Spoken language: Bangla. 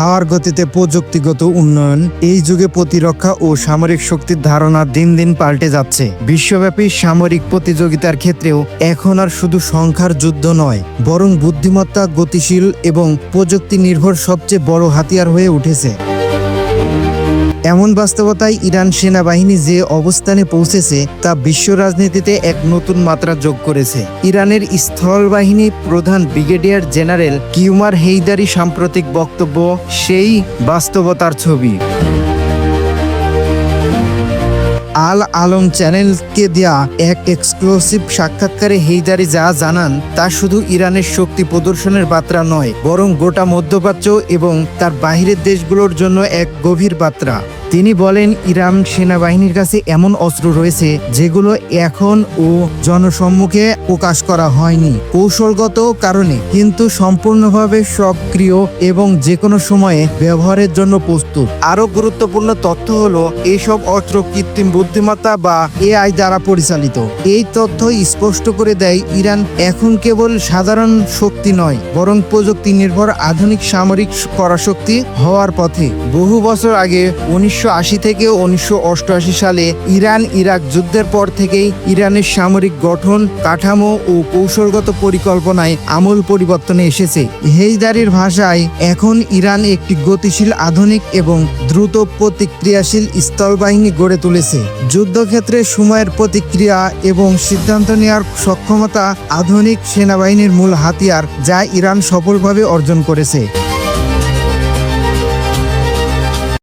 হাওয়ার গতিতে প্রযুক্তিগত উন্নয়ন, এই যুগে প্রতিরক্ষা ও সামরিক শক্তির ধারণা দিন দিন পাল্টে যাচ্ছে। বিশ্বব্যাপী সামরিক প্রতিযোগিতার ক্ষেত্রেও এখন আর শুধু সংখ্যার যুদ্ধ নয়, বরং বুদ্ধিমত্তা, গতিশীল এবং প্রযুক্তি নির্ভর সবচেয়ে বড় হাতিয়ার হয়ে উঠেছে। এমন বাস্তবতায় ইরান সেনাবাহিনী যে অবস্থানে পৌঁছেছে তা বিশ্ব রাজনীতিতে এক নতুন মাত্রা যোগ করেছে। ইরানের স্থল বাহিনী প্রধান ব্রিগেডিয়ার জেনারেল কিউমার হেইদারি সাম্প্রতিক বক্তব্য সেই বাস্তবতার ছবি। আল আলম চ্যানেলকে দেয়া এক এক্সক্লুসিভ সাক্ষাৎকারে হেইদারি যা জানান, তা শুধু ইরানের শক্তি প্রদর্শনের বার্তা নয়, বরং গোটা মধ্যপ্রাচ্য এবং তার বাহিরের দেশগুলোর জন্য এক গভীর বার্তা। তিনি বলেন, ইরান সেনাবাহিনীর কাছে এমন অস্ত্র রয়েছে যেগুলো এখন ও জনসম্মুখে প্রকাশ করা হয়নি কৌশলগত কারণে, কিন্তু সম্পূর্ণভাবে সক্রিয় এবং যে কোনো সময়ে ব্যবহারের জন্য প্রস্তুত। আরও গুরুত্বপূর্ণ তথ্য হলো এইসব অস্ত্র কৃত্রিম বুদ্ধিমত্তা বা এআই দ্বারা পরিচালিত। এই তথ্য স্পষ্ট করে দেয়, ইরান এখন কেবল সাধারণ শক্তি নয়, বরং প্রযুক্তি নির্ভর আধুনিক সামরিক পরাশক্তি হওয়ার পথে। বহু বছর আগে উনিশশো আশি থেকে উনিশশো অষ্টআশি সালে ইরান ইরাক যুদ্ধের পর থেকেই ইরানের সামরিক গঠন, কাঠামো ও কৌশলগত পরিকল্পনায় আমূল পরিবর্তনে এসেছে। হেইদারির ভাষায়, এখন ইরান একটি গতিশীল, আধুনিক এবং দ্রুত প্রতিক্রিয়াশীল স্থলবাহিনী গড়ে তুলেছে। যুদ্ধক্ষেত্রে সময়ের প্রতিক্রিয়া এবং সিদ্ধান্ত নেওয়ার সক্ষমতা আধুনিক সেনাবাহিনীর মূল হাতিয়ার যা ইরান সফলভাবে অর্জন করেছে।